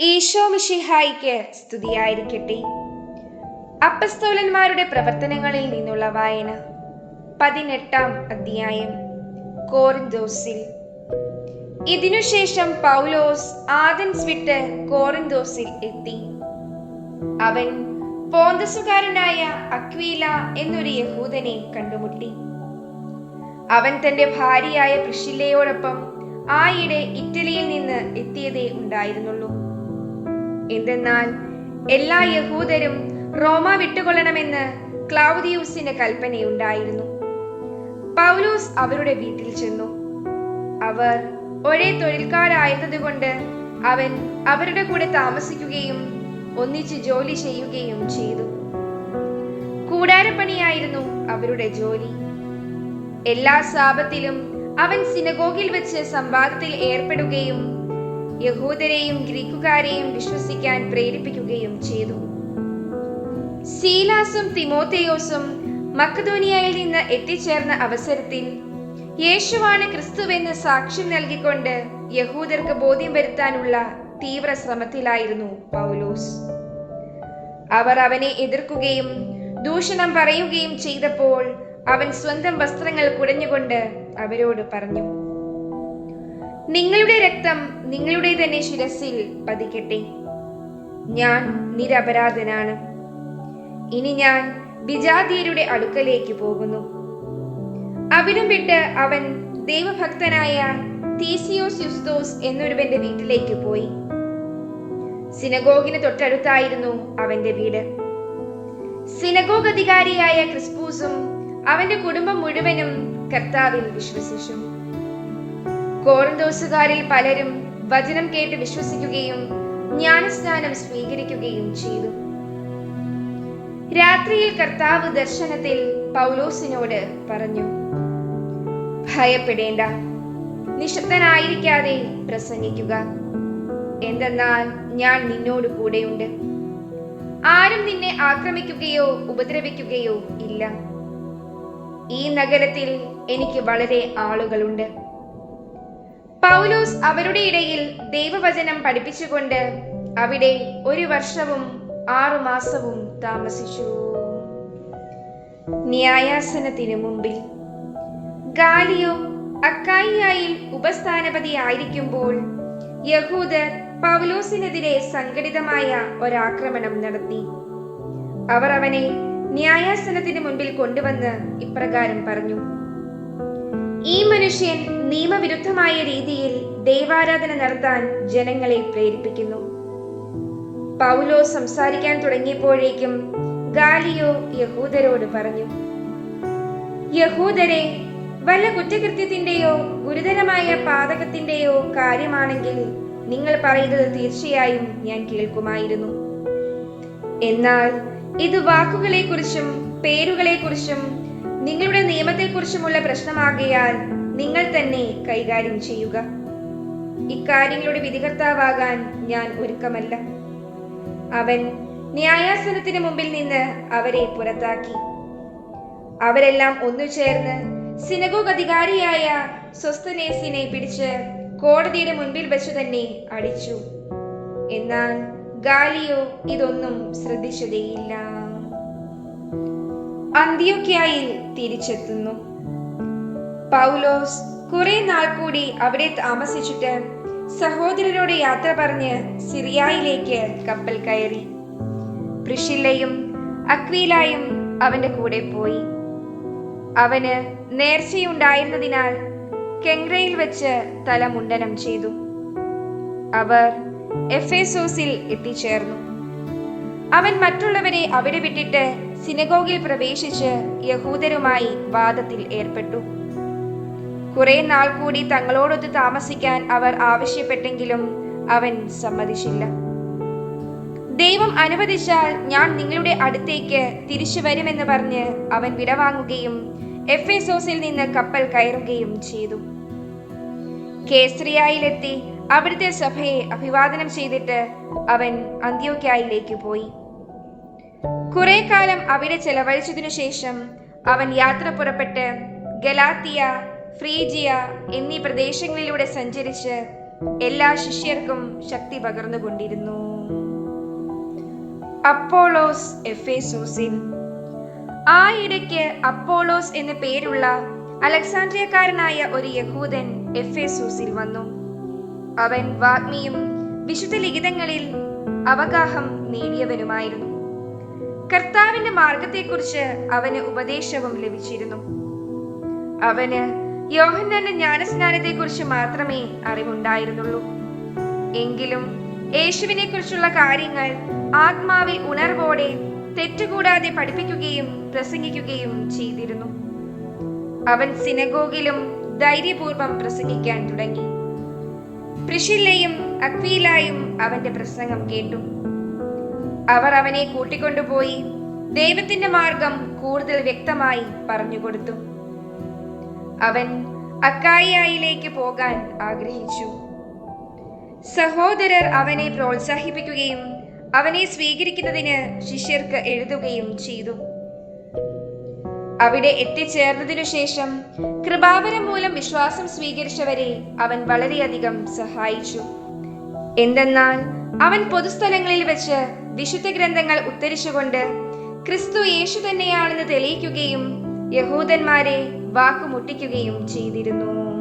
ഈശോ മിഷിഹായിക്ക് സ്തുതിയായിരിക്കട്ടെ. അപ്പസ്തോലന്മാരുടെ പ്രവർത്തനങ്ങളിൽ നിന്നുള്ള വായന പതിനെട്ടാം അധ്യായം കോറിന്തോസിൽ ഇതിനുശേഷം പൗലോസ് ആദൻസ് വിട്ട് കോറിന്തോസിൽ എത്തി. അവൻ പോന്തസുകാരനായ അക്വീല എന്നൊരു യഹൂദനെ കണ്ടുമുട്ടി. അവൻ തന്റെ ഭാര്യയായ പ്രിഷില്ലയോടൊപ്പം ആയിടെ ഇറ്റലിയിൽ നിന്ന് എത്തിയതേ ഉണ്ടായിരുന്നുള്ളൂ. എന്തെന്നാൽ എല്ലാ യഹൂദരും റോമ വിട്ടുകൊള്ളണമെന്ന് ക്ലൗദിയൂസിന്റെ കൽപ്പനയുണ്ടായിരുന്നു. പൗലൂസ് അവരുടെ വീട്ടിൽ ചെന്നു. അവർ ഒരേ തൊഴിൽക്കാരായതുകൊണ്ട് അവൻ അവരുടെ കൂടെ താമസിക്കുകയും ഒന്നിച്ച് ജോലി ചെയ്യുകയും ചെയ്തു. കൂടാരപ്പണിയായിരുന്നു അവരുടെ ജോലി. എല്ലാ സാപത്തിലും അവൻ സിനഗോഗിൽ വെച്ച് സംവാദത്തിൽ ഏർപ്പെടുകയും യഹൂദരെയും ഗ്രീക്കുകാരെയും വിശ്വസിക്കാൻ പ്രേരിപ്പിക്കുകയും ചെയ്തു. സീലാസും തിമോത്തേയോസും മക്കധോനിയയിൽ നിന്ന് എത്തിച്ചേർന്ന അവസരത്തിൽ യേശുവാണ് ക്രിസ്തുവെന്ന് സാക്ഷ്യം നൽകിക്കൊണ്ട് യഹൂദർക്ക് ബോധ്യം വരുത്താനുള്ള തീവ്ര ശ്രമത്തിലായിരുന്നു പൗലോസ്. അവർ അവനെ എതിർക്കുകയും ദൂഷണം പറയുകയും ചെയ്തപ്പോൾ അവൻ സ്വന്തം വസ്ത്രങ്ങൾ കുടഞ്ഞുകൊണ്ട് അവരോട് പറഞ്ഞു നിങ്ങളുടെ രക്തം നിങ്ങളുടെ തന്നെ ശിരസിൽ പതിക്കട്ടെ. ഞാൻ നിരപരാധനാണ്. ഇനി ഞാൻ വിജാതീയരുടെ അടുക്കലേക്ക് പോകുന്നു. അവിടം വിട്ട് അവൻ ദൈവഭക്തനായ തീസിയോസ് യുസ്തോസ് എന്നൊരുവന്റെ വീട്ടിലേക്ക് പോയി. സിനഗോഗിന് തൊട്ടടുത്തായിരുന്നു അവന്റെ വീട്. സിനഗോഗ് അധികാരിയായ ക്രിസ്പൂസും അവന്റെ കുടുംബം മുഴുവനും കർത്താവിൽ വിശ്വസിച്ചു. കോറന്തോസുകാരിൽ പലരും വചനം കേട്ട് വിശ്വസിക്കുകയും ജ്ഞാനസ്നാനം സ്വീകരിക്കുകയും ചെയ്തു. രാത്രിയിൽ കർത്താവ് ദർശനത്തിൽ പൗലോസിനോട് പറഞ്ഞു ഭയപ്പെടേണ്ട. നിശബ്ദനായിരിക്കാതെ പ്രസംഗിക്കുക. എന്തെന്നാൽ ഞാൻ നിന്നോട് കൂടെയുണ്ട്. ആരും നിന്നെ ആക്രമിക്കുകയോ ഉപദ്രവിക്കുകയോ ഇല്ല. ഈ നഗരത്തിൽ എനിക്ക് വളരെ ആളുകളുണ്ട്. പൗലോസ് അവരുടെ ഇടയിൽ ദൈവവചനം പഠിപ്പിച്ചുകൊണ്ട് അവിടെ ഒരു വർഷവും ആറു മാസവും താമസിച്ചു. ന്യായാസനത്തിനു മുമ്പിൽ ഗാലിയോ അക്കായിയായിൽ ഉപസ്ഥാനപതി ആയിരിക്കുമ്പോൾ യഹൂദർ പൗലോസിനെതിരെ സംഘടിതമായ ഒരാക്രമണം നടത്തി. അവർ അവനെ ന്യായാസനത്തിന് മുൻപിൽ കൊണ്ടുവന്ന് ഇപ്രകാരം പറഞ്ഞു. ഈ മനുഷ്യൻ നിയമവിരുദ്ധമായ രീതിയിൽ ദൈവാരാധന നടത്താൻ ജനങ്ങളെ പ്രേരിപ്പിക്കുന്നു. പൗലോ സംസാരിക്കാൻ തുടങ്ങിയപ്പോഴേക്കും ഗാലിയോ യഹൂദരോട് പറഞ്ഞു യഹൂദരെ വല്ല കുറ്റകൃത്യത്തിന്റെയോ ഗുരുതരമായ പാതകത്തിന്റെയോ കാര്യമാണെങ്കിൽ നിങ്ങൾ പറയുന്നത് തീർച്ചയായും ഞാൻ കേൾക്കുമായിരുന്നു. എന്നാൽ ഇത് വാക്കുകളെക്കുറിച്ചും പേരുകളെക്കുറിച്ചും നിങ്ങളുടെ നിയമത്തെക്കുറിച്ചുമുള്ള പ്രശ്നമാകിയാൽ നിങ്ങൾ തന്നെ കൈകാര്യം ചെയ്യുക. ഇക്കാര്യങ്ങളുടെ വിധികർത്താവാകാൻ ഞാൻ ഒരുക്കമല്ല. അവൻ ന്യായാസനത്തിന് മുമ്പിൽ നിന്ന് അവരെ പുറത്താക്കി. അവരെല്ലാം ഒന്നു ചേർന്ന് സിനഗോഗ് അധികാരിയായ സ്വസ്തനേസിനെ പിടിച്ച് കോടതിയുടെ മുൻപിൽ വെച്ചു തന്നെ അടിച്ചു. എന്നാൽ ഗാലിയോ ഇതൊന്നും ശ്രദ്ധിച്ചതേയില്ല. അന്ത്യോക്യായിൽ തിരിച്ചെത്തുന്നു. പൗലോസ് കുറെ നാൾ കൂടി അവിടെ താമസിച്ചിട്ട് സഹോദരരോട് യാത്ര പറഞ്ഞ് സിറിയയിലേക്ക് കപ്പൽ കയറി. പ്രിഷില്ലയും അക്വീലായും അവന്റെ കൂടെ പോയി. അവന് നേർച്ചയുണ്ടായിരുന്നതിനാൽ കെങ്ക്രയിൽ വെച്ച് തല മുണ്ടനം ചെയ്തു. അവർ എഫേസോസിൽ എത്തിച്ചേർന്നു. അവൻ മറ്റുള്ളവരെ അവിടെ വിട്ടിട്ട് സിനഗോഗിൽ പ്രവേശിച്ച് യഹൂദരുമായി വാദത്തിൽ ഏർപ്പെട്ടു. കുറെ നാൾ കൂടി തങ്ങളോടൊത്ത് താമസിക്കാൻ അവർ ആവശ്യപ്പെട്ടെങ്കിലും അവൻ സമ്മതിച്ചില്ല. ദൈവം അനുവദിച്ചാൽ ഞാൻ നിങ്ങളുടെ അടുത്തേക്ക് തിരിച്ചു വരുമെന്ന് പറഞ്ഞ് അവൻ വിടവാങ്ങുകയും എഫ് എസോസിൽ നിന്ന് കപ്പൽ കയറുകയും ചെയ്തു. കേസ്രിയായിലെത്തി അവിടുത്തെ സഭയെ അഭിവാദനം ചെയ്തിട്ട് അവൻ അന്ത്യോക്യായിലേക്ക് പോയി. കുറെ കാലം അവിടെ ചെലവഴിച്ചതിനു ശേഷം അവൻ യാത്ര പുറപ്പെട്ട് ഗലാത്തിയ ഫ്രീജിയ എന്നീ പ്രദേശങ്ങളിലൂടെ സഞ്ചരിച്ച് എല്ലാ ശിഷ്യർക്കും ശക്തി പകർന്നുകൊണ്ടിരുന്നു. അപ്പോളോസ് എഫേസോസിൻ ആ ഇടയ്ക്ക് അപ്പോളോസ് എന്ന പേരുള്ള അലക്സാണ്ട്രിയക്കാരനായ ഒരു യഹൂദൻ എഫേസൂസിൽ വന്നു. അവൻ വാഗ്മിയും വിശുദ്ധ ലിഖിതങ്ങളിൽ അവഗാഹം നേടിയവനുമായിരുന്നു. കർത്താവിന്റെ മാർഗത്തെക്കുറിച്ച് അവന് ഉപദേശവും ലഭിച്ചിരുന്നു. അവന് യോഹന്നാന്റെ ജ്ഞാനസ്നാനത്തെക്കുറിച്ച് മാത്രമേ അറിവുണ്ടായിരുന്നുള്ളൂ. എങ്കിലും യേശുവിനെ കുറിച്ചുള്ള കാര്യങ്ങൾ ആത്മാവിൽ ഉണർവോടെ തെറ്റുകൂടാതെ പഠിപ്പിക്കുകയും പ്രസംഗിക്കുകയും ചെയ്തിരുന്നു. അവൻ സിനഗോഗിലും ധൈര്യപൂർവം പ്രസംഗിക്കാൻ തുടങ്ങി. പ്രിഷില്ലയും അക്വീലായും അവന്റെ പ്രസംഗം കേട്ടു. അവർ അവനെ കൂട്ടിക്കൊണ്ടുപോയി. ദൈവത്തിന്റെ മാർഗം കൂടുതൽ വ്യക്തമായി പറഞ്ഞുകൊടുത്തു. അവൻ അക്കായിയായിലേക്ക് പോകാൻ ആഗ്രഹിച്ചു. സഹോദരർ അവനെ പ്രോത്സാഹിപ്പിക്കുകയും അവനെ സ്വീകരിക്കുന്നതിന് ശിഷ്യർക്ക് എഴുതുകയും ചെയ്തു. അവിടെ എത്തിച്ചേർന്നതിനു ശേഷം കൃപാവരം മൂലം വിശ്വാസം സ്വീകരിച്ചവരെ അവൻ വളരെയധികം സഹായിച്ചു. എന്തെന്നാൽ അവൻ പൊതുസ്ഥലങ്ങളിൽ വെച്ച് വിശുദ്ധ ഗ്രന്ഥങ്ങൾ ഉത്തരിച്ചുകൊണ്ട് ക്രിസ്തു യേശു തന്നെയാണെന്ന് തെളിയിക്കുകയും യഹൂദന്മാരെ വാക്കുമുട്ടിക്കുകയും ചെയ്തിരുന്നു.